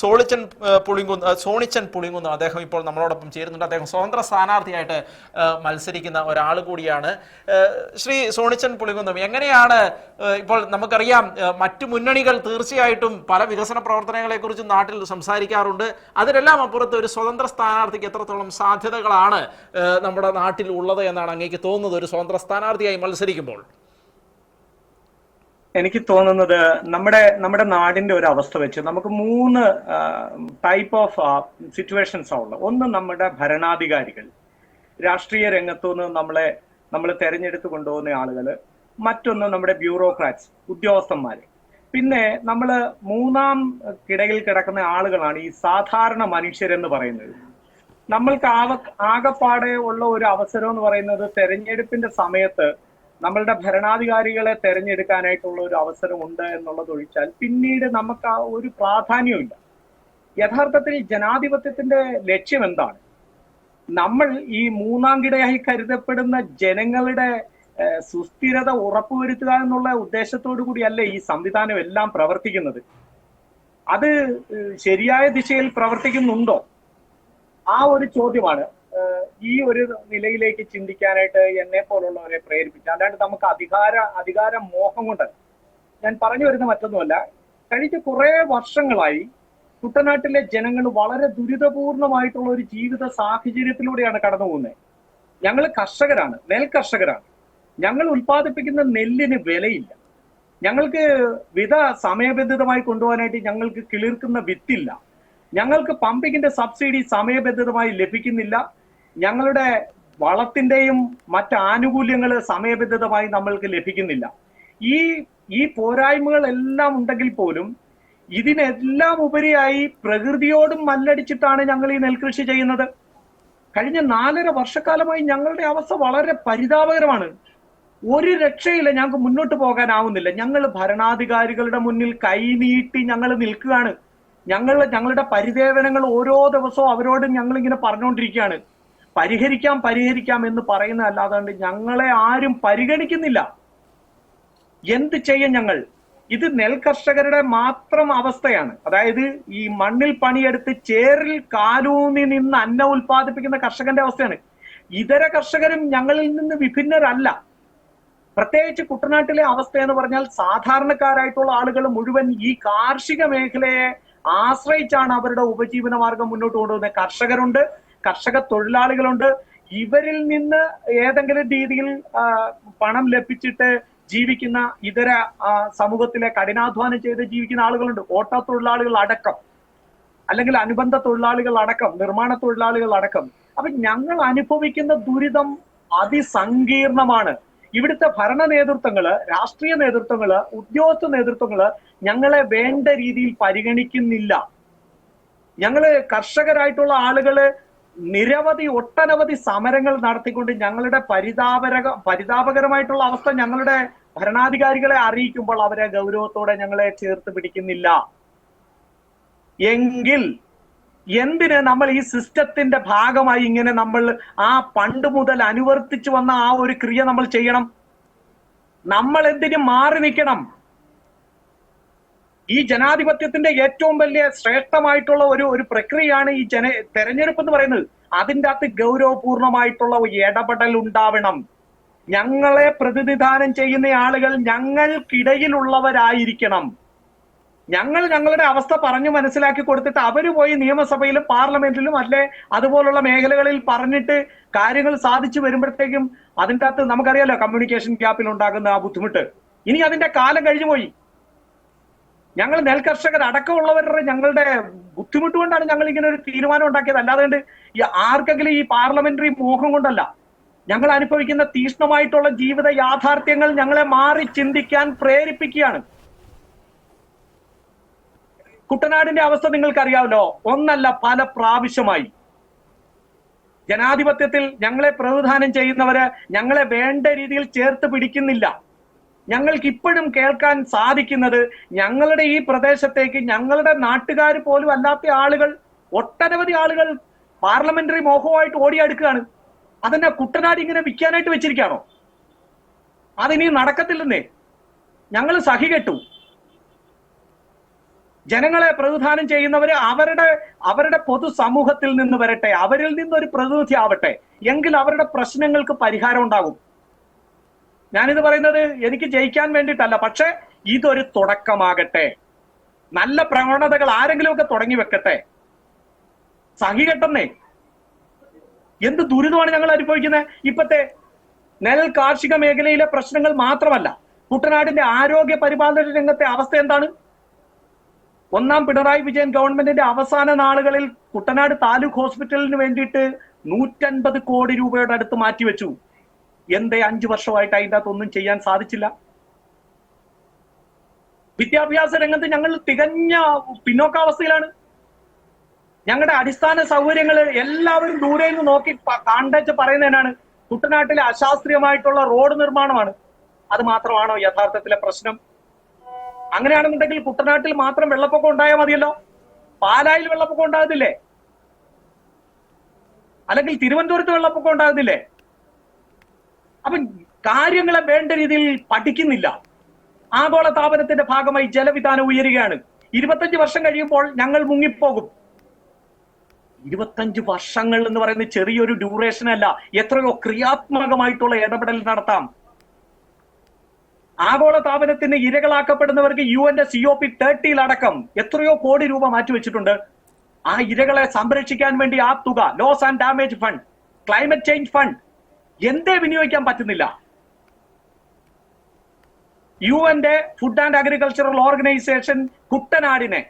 സോളിച്ചൻ പുളിങ്കുന്ന് സോണിച്ചൻ പുളിങ്കുന്ന് അദ്ദേഹം ഇപ്പോൾ നമ്മളോടൊപ്പം ചേരുന്നുണ്ട്. അദ്ദേഹം സ്വതന്ത്ര സ്ഥാനാർത്ഥിയായിട്ട് മത്സരിക്കുന്ന ഒരാൾ കൂടിയാണ്. ശ്രീ സോണിച്ചൻ പുളിങ്കുന്നം എങ്ങനെയാണ് ഇപ്പോൾ നമുക്കറിയാം മറ്റു മുന്നണികൾ തീർച്ചയായിട്ടും പല വികസന പ്രവർത്തനങ്ങളെ കുറിച്ചും നാട്ടിൽ സംസാരിക്കാറുണ്ട്. അതിനെല്ലാം അപ്പുറത്ത് ഒരു സ്വതന്ത്ര സ്ഥാനാർത്ഥിക്ക് എത്രത്തോളം സാധ്യതകളാണ് നമ്മുടെ നാട്ടിൽ ഉള്ളത് എന്നാണ് അങ്ങേക്ക് തോന്നുന്നത്. ഒരു സ്വതന്ത്ര സ്ഥാനാർത്ഥിയായി മത്സരിക്കുമ്പോൾ. എനിക്ക് തോന്നുന്നത് നമ്മുടെ നമ്മുടെ നാടിന്റെ ഒരു അവസ്ഥ വെച്ച് നമുക്ക് മൂന്ന് ടൈപ്പ് ഓഫ് സിറ്റുവേഷൻസ് ഉള്ളത്. ഒന്ന് നമ്മുടെ ഭരണാധികാരികൾ. രാഷ്ട്രീയ രംഗത്തുനിന്ന് നമ്മളെ നമ്മൾ തെരഞ്ഞെടുത്ത് കൊണ്ടുപോകുന്ന ആളുകൾ മറ്റൊന്ന് നമ്മുടെ ബ്യൂറോക്രാറ്റ്സ് ഉദ്യോഗസ്ഥന്മാർ പിന്നെ നമ്മൾ മൂന്നാം കിടയിൽ കിടക്കുന്ന ആളുകളാണ് ഈ സാധാരണ മനുഷ്യരെന്ന് പറയുന്നത്. നമ്മൾക്ക് ആകെ ആകെപ്പാടെ ഉള്ള ഒരു അവസരം എന്ന് പറയുന്നത് തെരഞ്ഞെടുപ്പിന്റെ സമയത്ത് നമ്മളുടെ ഭരണാധികാരികളെ തെരഞ്ഞെടുക്കാനായിട്ടുള്ള ഒരു അവസരമുണ്ട് എന്നുള്ളത് ഒഴിച്ചാൽ പിന്നീട് നമുക്ക് ആ ഒരു പ്രാധാന്യമില്ല. യഥാർത്ഥത്തിൽ ജനാധിപത്യത്തിന്റെ ലക്ഷ്യം എന്താണ്? നമ്മൾ ഈ മൂന്നാം കിടയായി കരുതപ്പെടുന്ന ജനങ്ങളുടെ സുസ്ഥിരത ഉറപ്പുവരുത്തുക എന്നുള്ള ഉദ്ദേശത്തോടു കൂടിയല്ല ഈ സംവിധാനം എല്ലാം പ്രവർത്തിക്കുന്നത്. അത് ശരിയായ ദിശയിൽ പ്രവർത്തിക്കുന്നുണ്ടോ? ആ ഒരു ചോദ്യമാണ്. ഈ ഒരു നിലയിലേക്ക് ചിന്തിക്കാനായിട്ട് എന്നെ പോലുള്ളവരെ പ്രേരിപ്പിച്ചു. അല്ലാണ്ട് നമുക്ക് അധികാര അധികാര മോഹം കൊണ്ട് ഞാൻ പറഞ്ഞു വരുന്ന മറ്റൊന്നുമല്ല. കഴിഞ്ഞ കുറെ വർഷങ്ങളായി കുട്ടനാട്ടിലെ ജനങ്ങൾ വളരെ ദുരിതപൂർണമായിട്ടുള്ള ഒരു ജീവിത സാഹചര്യത്തിലൂടെയാണ് കടന്നു പോകുന്നത്. ഞങ്ങൾ കർഷകരാണ് നെൽ കർഷകരാണ്. ഞങ്ങൾ ഉൽപ്പാദിപ്പിക്കുന്ന നെല്ലിന് വിലയില്ല. ഞങ്ങൾക്ക് വിധ സമയബന്ധിതമായി കൊണ്ടുപോകാനായിട്ട് ഞങ്ങൾക്ക് കിളിർക്കുന്ന വിത്തില്ല. ഞങ്ങൾക്ക് പമ്പിങ്ങിന്റെ സബ്സിഡി സമയബന്ധിതമായി ലഭിക്കുന്നില്ല. ഞങ്ങളുടെ വളത്തിന്റെയും മറ്റ് ആനുകൂല്യങ്ങൾ സമയബന്ധിതമായി നമ്മൾക്ക് ലഭിക്കുന്നില്ല. ഈ ഈ പോരായ്മകൾ എല്ലാം ഉണ്ടെങ്കിൽ പോലും ഇതിനെല്ലാം ഉപരിയായി പ്രകൃതിയോടും മല്ലടിച്ചിട്ടാണ് ഞങ്ങൾ ഈ നെൽകൃഷി ചെയ്യുന്നത്. കഴിഞ്ഞ നാലര വർഷക്കാലമായി ഞങ്ങളുടെ അവസ്ഥ വളരെ പരിതാപകരമാണ്. ഒരു രക്ഷയില്ല ഞങ്ങൾക്ക് മുന്നോട്ട് പോകാനാവുന്നില്ല. ഞങ്ങൾ ഭരണാധികാരികളുടെ മുന്നിൽ കൈനീട്ടി ഞങ്ങൾ നിൽക്കുകയാണ്. ഞങ്ങൾ ഞങ്ങളുടെ പരിദേവനങ്ങൾ ഓരോ ദിവസവും അവരോട് ഞങ്ങൾ ഇങ്ങനെ പറഞ്ഞുകൊണ്ടിരിക്കുകയാണ്. പരിഹരിക്കാം പരിഹരിക്കാം എന്ന് പറയുന്ന അല്ലാതെ ഞങ്ങളെ ആരും പരിഗണിക്കുന്നില്ല. എന്ത് ചെയ്യും ഞങ്ങൾ? ഇത് നെൽകർഷകരുടെ മാത്രം അവസ്ഥയാണ്. അതായത് ഈ മണ്ണിൽ പണിയെടുത്ത് ചേറിൽ കാലൂന്നി നിന്ന് അന്നം ഉൽപ്പാദിപ്പിക്കുന്ന കർഷകന്റെ അവസ്ഥയാണ്. ഇതര കർഷകരും ഞങ്ങളിൽ നിന്ന് വിഭിന്നരല്ല. പ്രത്യേകിച്ച് കുട്ടനാട്ടിലെ അവസ്ഥ എന്ന് പറഞ്ഞാൽ സാധാരണക്കാരായിട്ടുള്ള ആളുകൾ മുഴുവൻ ഈ കാർഷിക മേഖലയെ ആശ്രയിച്ചാണ് അവരുടെ ഉപജീവന മാർഗം മുന്നോട്ട് കൊണ്ടുപോകുന്നത് കർഷകരുണ്ട് കർഷക തൊഴിലാളികളുണ്ട്. ഇവരിൽ നിന്ന് ഏതെങ്കിലും രീതിയിൽ പണം ലഭിച്ചിട്ട് ജീവിക്കുന്ന ഇതര സമൂഹത്തിലെ കഠിനാധ്വാനം ചെയ്ത് ജീവിക്കുന്ന ആളുകളുണ്ട്. ഓട്ടോ തൊഴിലാളികൾ അടക്കം. അല്ലെങ്കിൽ അനുബന്ധ തൊഴിലാളികൾ അടക്കം നിർമ്മാണ തൊഴിലാളികൾ അടക്കം. അപ്പൊ ഞങ്ങൾ അനുഭവിക്കുന്ന ദുരിതം അതിസങ്കീർണമാണ്. ഇവിടുത്തെ ഭരണ നേതൃത്വങ്ങൾ രാഷ്ട്രീയ നേതൃത്വങ്ങൾ ഉദ്യോഗസ്ഥ നേതൃത്വങ്ങൾ ഞങ്ങളെ വേണ്ട രീതിയിൽ പരിഗണിക്കുന്നില്ല. ഞങ്ങൾ കർഷകരായിട്ടുള്ള ആളുകൾ നിരവധി ഒട്ടനവധി സമരങ്ങൾ നടത്തിക്കൊണ്ട് ഞങ്ങളുടെ പരിതാപരക പരിതാപകരമായിട്ടുള്ള അവസ്ഥ ഞങ്ങളുടെ ഭരണാധികാരികളെ അറിയിക്കുമ്പോൾ അവരെ ഗൗരവത്തോടെ ഞങ്ങളെ ചേർത്ത് പിടിക്കുന്നില്ല. എങ്കിൽ എന്തിന് നമ്മൾ ഈ സിസ്റ്റത്തിന്റെ ഭാഗമായി ഇങ്ങനെ നമ്മൾ ആ പണ്ട് മുതൽ അനുവർത്തിച്ചു വന്ന ആ ഒരു ക്രിയ നമ്മൾ ചെയ്യണം? നമ്മൾ എന്തിനും മാറി നിൽക്കണം? ഈ ജനാധിപത്യത്തിന്റെ ഏറ്റവും വലിയ ശ്രേഷ്ഠമായിട്ടുള്ള ഒരു ഒരു പ്രക്രിയയാണ് ഈ ജന തെരഞ്ഞെടുപ്പ് എന്ന് പറയുന്നത്. അതിന്റെ അകത്ത് ഗൗരവപൂർണമായിട്ടുള്ള ഇടപെടൽ ഉണ്ടാവണം. ഞങ്ങളെ പ്രതിനിധാനം ചെയ്യുന്ന ആളുകൾ ഞങ്ങൾക്കിടയിലുള്ളവരായിരിക്കണം. ഞങ്ങൾ ഞങ്ങളുടെ അവസ്ഥ പറഞ്ഞു മനസ്സിലാക്കി കൊടുത്തിട്ട് അവർ പോയി നിയമസഭയിലും പാർലമെന്റിലും അല്ലെ അതുപോലുള്ള മേഖലകളിൽ പറഞ്ഞിട്ട് കാര്യങ്ങൾ സാധിച്ചു വരുമ്പോഴത്തേക്കും അതിന്റെ അകത്ത് നമുക്കറിയാലോ കമ്മ്യൂണിക്കേഷൻ ഗ്യാപ്പിൽ ഉണ്ടാകുന്ന ആ ബുദ്ധിമുട്ട്. ഇനി അതിന്റെ കാലം കഴിഞ്ഞു പോയി ഞങ്ങൾ നെൽകർഷകർ അടക്കമുള്ളവരുടെ ഞങ്ങളുടെ ബുദ്ധിമുട്ട് കൊണ്ടാണ് ഞങ്ങൾ ഇങ്ങനെ ഒരു തീരുമാനം ഉണ്ടാക്കിയത്. അല്ലാതെ ഈ ആർക്കെങ്കിലും ഈ പാർലമെന്ററി മോഹം കൊണ്ടല്ല. ഞങ്ങൾ അനുഭവിക്കുന്ന തീഷ്ണമായിട്ടുള്ള ജീവിത യാഥാർത്ഥ്യങ്ങൾ ഞങ്ങളെ മാറി ചിന്തിക്കാൻ പ്രേരിപ്പിക്കുകയാണ്. കുട്ടനാടിന്റെ അവസ്ഥ നിങ്ങൾക്കറിയാമല്ലോ. ഒന്നല്ല പല പ്രാവശ്യമായി. ജനാധിപത്യത്തിൽ ഞങ്ങളെ പ്രതിദാനം ചെയ്യുന്നവര് ഞങ്ങളെ വേണ്ട രീതിയിൽ ചേർത്ത് പിടിക്കുന്നില്ല. ഞങ്ങൾക്ക് ഇപ്പോഴും കേൾക്കാൻ സാധിക്കുന്നത് ഞങ്ങളുടെ ഈ പ്രദേശത്തേക്ക് ഞങ്ങളുടെ നാട്ടുകാർ പോലും അല്ലാത്ത ആളുകൾ ഒട്ടനവധി ആളുകൾ പാർലമെന്ററി മോഹമായിട്ട് ഓടിയെടുക്കുകയാണ്. അതെന്നെ കുട്ടനാട് ഇങ്ങനെ വിൽക്കാനായിട്ട് വെച്ചിരിക്കുകയാണോ? അതിനി നടക്കത്തില്ലെന്നേ. ഞങ്ങൾ സഹികെട്ടു ജനങ്ങളെ പ്രതിനിധാനം ചെയ്യുന്നവര് അവരുടെ അവരുടെ പൊതുസമൂഹത്തിൽ നിന്ന് വരട്ടെ അവരിൽ നിന്നൊരു പ്രതിനിധി ആവട്ടെ എങ്കിൽ അവരുടെ പ്രശ്നങ്ങൾക്ക് പരിഹാരം ഉണ്ടാകും. ഞാനിത് പറയുന്നത് എനിക്ക് ജയിക്കാൻ വേണ്ടിയിട്ടല്ല പക്ഷെ ഇതൊരു തുടക്കമാകട്ടെ. നല്ല പ്രവണതകൾ ആരെങ്കിലുമൊക്കെ തുടങ്ങി വെക്കട്ടെ. സഹികെട്ടെന്നേ എന്ത് ദുരിതമാണ് ഞങ്ങൾ അനുഭവിക്കുന്നത് ഇപ്പത്തെ നെൽ കാർഷിക മേഖലയിലെ പ്രശ്നങ്ങൾ മാത്രമല്ല കുട്ടനാടിന്റെ ആരോഗ്യ പരിപാലന രംഗത്തെ അവസ്ഥ എന്താണ്? ഒന്നാം പിണറായി വിജയൻ ഗവൺമെന്റിന്റെ അവസാന നാളുകളിൽ കുട്ടനാട് താലൂക്ക് ഹോസ്പിറ്റലിന് വേണ്ടിയിട്ട് നൂറ്റൻപത് കോടി രൂപയുടെ അടുത്ത് മാറ്റിവെച്ചു. എന്തേ അഞ്ചു വർഷമായിട്ട് അതിന്റെ അകത്തൊന്നും ചെയ്യാൻ സാധിച്ചില്ല? വിദ്യാഭ്യാസ രംഗത്ത് ഞങ്ങൾ തികഞ്ഞ പിന്നോക്കാവസ്ഥയിലാണ്. ഞങ്ങളുടെ അടിസ്ഥാന സൗകര്യങ്ങൾ എല്ലാവരും ദൂരെ നിന്ന് നോക്കി കാണ്ടച്ച് പറയുന്നതിനാണ്. കുട്ടനാട്ടിലെ അശാസ്ത്രീയമായിട്ടുള്ള റോഡ് നിർമ്മാണമാണ്. അത് മാത്രമാണോ യഥാർത്ഥത്തിലെ പ്രശ്നം? അങ്ങനെയാണെന്നുണ്ടെങ്കിൽ കുട്ടനാട്ടിൽ മാത്രം വെള്ളപ്പൊക്കം ഉണ്ടായാൽ മതിയല്ലോ. പാലായിൽ വെള്ളപ്പൊക്കം ഉണ്ടാകത്തില്ലേ? അല്ലെങ്കിൽ തിരുവനന്തപുരത്ത് വെള്ളപ്പൊക്കം ഉണ്ടാകുന്നില്ലേ അപ്പൊ കാര്യങ്ങളെ വേണ്ട രീതിയിൽ പഠിക്കുന്നില്ല. ആഗോള താപനത്തിന്റെ ഭാഗമായി ജലവിധാനം ഉയരുകയാണ്. ഇരുപത്തഞ്ച് വർഷം കഴിയുമ്പോൾ ഞങ്ങൾ മുങ്ങിപ്പോകും. ഇരുപത്തഞ്ച് വർഷങ്ങൾ എന്ന് പറയുന്ന ചെറിയൊരു ഡ്യൂറേഷൻ അല്ല എത്രയോ ക്രിയാത്മകമായിട്ടുള്ള ഇടപെടൽ നടത്താം. ആഗോള താപനത്തിന് ഇരകളാക്കപ്പെടുന്നവർക്ക് യു എന്റെ സി ഒ പി തേർട്ടിയിൽ അടക്കം എത്രയോ കോടി രൂപ മാറ്റിവെച്ചിട്ടുണ്ട് ആ ഇരകളെ സംരക്ഷിക്കാൻ വേണ്ടി ആ തുക loss and damage fund climate change fund എന്തേ വിനിയോഗിക്കാൻ പറ്റുന്നില്ല. യു എന്റെ ഫുഡ് ആൻഡ് അഗ്രികൾച്ചറൽ ഓർഗനൈസേഷൻ കുട്ടനാടിനെ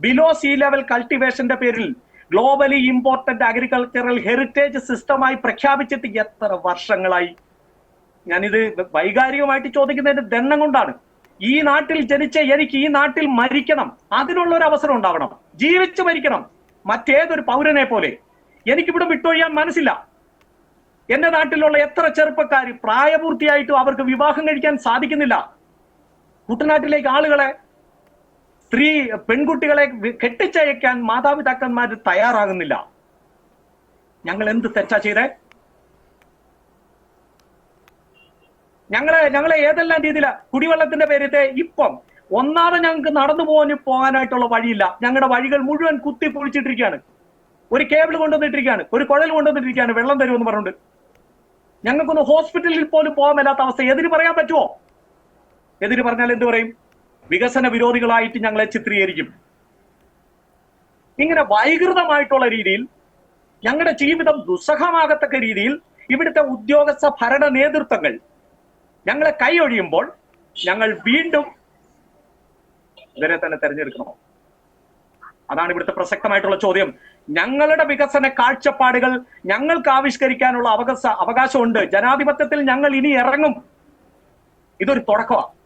ബിലോ സീ ലെവൽ കൾട്ടിവേഷന്റെ പേരിൽ ഗ്ലോബലി ഇമ്പോർട്ടന്റ് അഗ്രികൾച്ചറൽ ഹെറിറ്റേജ് സിസ്റ്റമായി പ്രഖ്യാപിച്ചിട്ട് എത്ര വർഷങ്ങളായി? ഞാനിത് വൈകാരികമായിട്ട് ചോദിക്കുന്നതിന്റെ ദണ്ണം കൊണ്ടാണ്. ഈ നാട്ടിൽ ജനിച്ച എനിക്ക് ഈ നാട്ടിൽ മരിക്കണം. അതിനുള്ള ഒരു അവസരം ഉണ്ടാവണം. ജീവിച്ചു മരിക്കണം. മറ്റേതൊരു പൗരനെ പോലെ. എനിക്കിവിടെ വിട്ടൊഴിയാൻ മനസ്സില്ല. എന്റെ നാട്ടിലുള്ള എത്ര ചെറുപ്പക്കാർ പ്രായപൂർത്തിയായിട്ടും അവർക്ക് വിവാഹം കഴിക്കാൻ സാധിക്കുന്നില്ല. കുട്ടനാട്ടിലേക്ക് ആളുകളെ സ്ത്രീ പെൺകുട്ടികളെ കെട്ടിച്ചയക്കാൻ മാതാപിതാക്കന്മാർ തയ്യാറാകുന്നില്ല. ഞങ്ങൾ എന്ത് തെറ്റാ ചെയ്തേ? ഞങ്ങളെ ഞങ്ങളെ ഏതെല്ലാം രീതിയില കുടിവെള്ളത്തിന്റെ പേരിത്തെ ഇപ്പം ഒന്നാമത് ഞങ്ങൾക്ക് നടന്നു പോകാൻ പോകാനായിട്ടുള്ള വഴിയില്ല. ഞങ്ങളുടെ വഴികൾ മുഴുവൻ കുത്തി പൊളിച്ചിട്ടിരിക്കുകയാണ്. ഒരു കേബിൾ കൊണ്ടുവന്നിട്ടിരിക്കുകയാണ്. ഒരു കുഴൽ കൊണ്ടുവന്നിട്ടിരിക്കുകയാണ്. വെള്ളം തരുമെന്ന് പറഞ്ഞുകൊണ്ട് ഞങ്ങൾക്കൊന്ന് ഹോസ്പിറ്റലിൽ പോലും പോകാൻ മേലാത്ത അവസ്ഥ. എതിര് പറയാൻ പറ്റുമോ? എതിര് പറഞ്ഞാൽ എന്ത് പറയും? വികസന വിരോധികളായിട്ട് ഞങ്ങളെ ചിത്രീകരിക്കും. ഇങ്ങനെ വൈകൃതമായിട്ടുള്ള രീതിയിൽ ഞങ്ങളുടെ ജീവിതം ദുസ്സഹമാകത്തക്ക രീതിയിൽ ഇവിടുത്തെ ഉദ്യോഗസ്ഥ ഭരണ നേതൃത്വങ്ങൾ ഞങ്ങളെ കൈയൊഴിയുമ്പോൾ ഞങ്ങൾ വീണ്ടും ഇവരെ തന്നെ തെരഞ്ഞെടുക്കണമോ? അതാണ് ഇവിടുത്തെ പ്രസക്തമായിട്ടുള്ള ചോദ്യം. ഞങ്ങളുടെ വികസന കാഴ്ചപ്പാടുകൾ ഞങ്ങൾക്ക് ആവിഷ്കരിക്കാനുള്ള അവകാശ അവകാശമുണ്ട്. ജനാധിപത്യത്തിൽ ഞങ്ങൾ ഇനി ഇറങ്ങും. ഇതൊരു തുടക്കമാണ്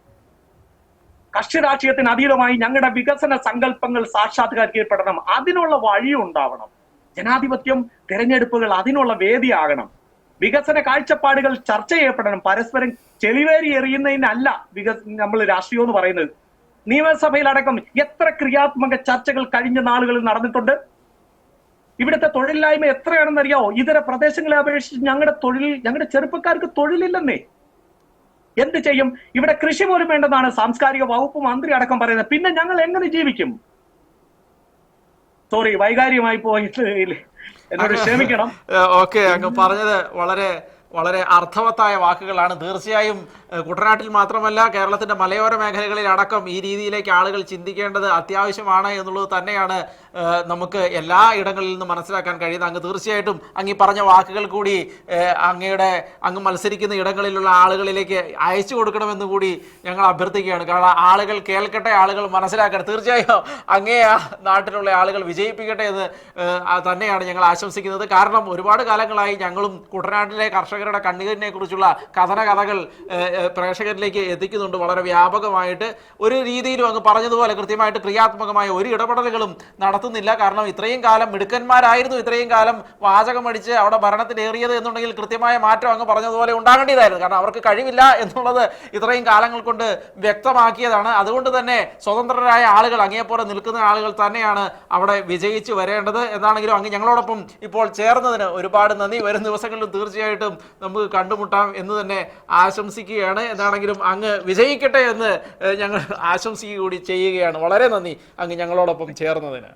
കക്ഷി രാഷ്ട്രീയത്തിന് അതീതമായി ഞങ്ങളുടെ വികസന സങ്കല്പങ്ങൾ സാക്ഷാത്കരിക്കപ്പെടണം. അതിനുള്ള വഴി ഉണ്ടാവണം. ജനാധിപത്യം തിരഞ്ഞെടുപ്പുകൾ അതിനുള്ള വേദിയാകണം. വികസന കാഴ്ചപ്പാടുകൾ ചർച്ച ചെയ്യപ്പെടണം. പരസ്പരം ചെളിവേരി എറിയുന്നതിനല്ല വികസ നമ്മൾ രാഷ്ട്രീയം എന്ന് പറയുന്നത്. നിയമസഭയിലടക്കം എത്ര ക്രിയാത്മക ചർച്ചകൾ കഴിഞ്ഞ നാളുകളിൽ നടന്നിട്ടുണ്ട്? ഇവിടുത്തെ തൊഴിലില്ലായ്മ എത്രയാണെന്ന് അറിയാവോ ഇതര പ്രദേശങ്ങളെ അപേക്ഷിച്ച് ഞങ്ങളുടെ തൊഴിൽ ഞങ്ങളുടെ ചെറുപ്പക്കാർക്ക് തൊഴിലില്ലെന്നേ. എന്ത് ചെയ്യും? ഇവിടെ കൃഷി പോലും വേണ്ടെന്നാണ് സാംസ്കാരിക വകുപ്പ് മന്ത്രി അടക്കം പറയുന്നത്. പിന്നെ ഞങ്ങൾ എങ്ങനെ ജീവിക്കും? സോറി വൈകാരികമായി പോയി എന്നോട് ക്ഷമിക്കണം. ഓക്കെ അങ്ങ് പറഞ്ഞത് വളരെ വളരെ അർത്ഥവത്തായ വാക്കുകളാണ്. തീർച്ചയായും കുട്ടനാട്ടിൽ മാത്രമല്ല കേരളത്തിന്റെ മലയോര മേഖലകളിൽ അടക്കം ഈ രീതിയിലേക്ക് ആളുകൾ ചിന്തിക്കേണ്ടത് അത്യാവശ്യമാണ് എന്നുള്ളത് തന്നെയാണ് നമുക്ക് എല്ലാ ഇടങ്ങളിൽ നിന്നും മനസ്സിലാക്കാൻ കഴിയുന്നത്. അങ്ങ് തീർച്ചയായിട്ടും അങ്ങ് പറഞ്ഞ വാക്കുകൾ കൂടി അങ്ങയുടെ അങ്ങ് മത്സരിക്കുന്ന ഇടങ്ങളിലുള്ള ആളുകളിലേക്ക് അയച്ചു കൊടുക്കണമെന്ന് കൂടി ഞങ്ങൾ അഭ്യർത്ഥിക്കുകയാണ്. കാരണം ആളുകൾ കേൾക്കട്ടെ ആളുകൾ മനസ്സിലാക്കട്ടെ. തീർച്ചയായും അങ്ങേ ആ നാട്ടിലുള്ള ആളുകൾ വിജയിപ്പിക്കട്ടെ എന്ന് തന്നെയാണ് ഞങ്ങൾ ആശംസിക്കുന്നത്. കാരണം ഒരുപാട് കാലങ്ങളായി ഞങ്ങളും കുട്ടനാട്ടിലെ കർഷകരുടെ കണ്ണീരിനെ കുറിച്ചുള്ള കഥന കഥകൾ പ്രേക്ഷകരിലേക്ക് എത്തിക്കുന്നുണ്ട്. വളരെ വ്യാപകമായിട്ട് ഒരു രീതിയിലും അങ്ങ് പറഞ്ഞതുപോലെ കൃത്യമായിട്ട് ക്രിയാത്മകമായ ഒരു ഇടപെടലുകളും നടത്തുന്നില്ല. കാരണം ഇത്രയും കാലം മിടുക്കന്മാരായിരുന്നു. ഇത്രയും കാലം വാചകമടിച്ച് അവിടെ ഭരണത്തിലേറിയത് എന്നുണ്ടെങ്കിൽ കൃത്യമായ മാറ്റം അങ്ങ് പറഞ്ഞതുപോലെ ഉണ്ടാകേണ്ടതായിരുന്നു കാരണം അവർക്ക് കഴിവില്ല എന്നുള്ളത് ഇത്രയും കാലങ്ങൾ കൊണ്ട് വ്യക്തമാക്കിയതാണ്. അതുകൊണ്ട് തന്നെ സ്വതന്ത്രരായ ആളുകൾ അങ്ങേപ്പോലെ നിൽക്കുന്ന ആളുകൾ തന്നെയാണ് അവിടെ വിജയിച്ചു വരേണ്ടത് എന്നാണെങ്കിലും അങ്ങ് ഞങ്ങളോടൊപ്പം ഇപ്പോൾ ചേർന്നതിന് ഒരുപാട് നന്ദി. വരും ദിവസങ്ങളിലും തീർച്ചയായിട്ടും നമുക്ക് കണ്ടുമുട്ടാം എന്ന് തന്നെ ആശംസിക്കുകയാണ്. ചെയ്യുകയാണ്. എന്താണെങ്കിലും അങ്ങ് വിജയിക്കട്ടെ എന്ന് ഞങ്ങൾ ആശംസിക്കുക കൂടി ചെയ്യുകയാണ്. വളരെ നന്ദി അങ്ങ് ഞങ്ങളോടൊപ്പം ചേർന്നതിന്.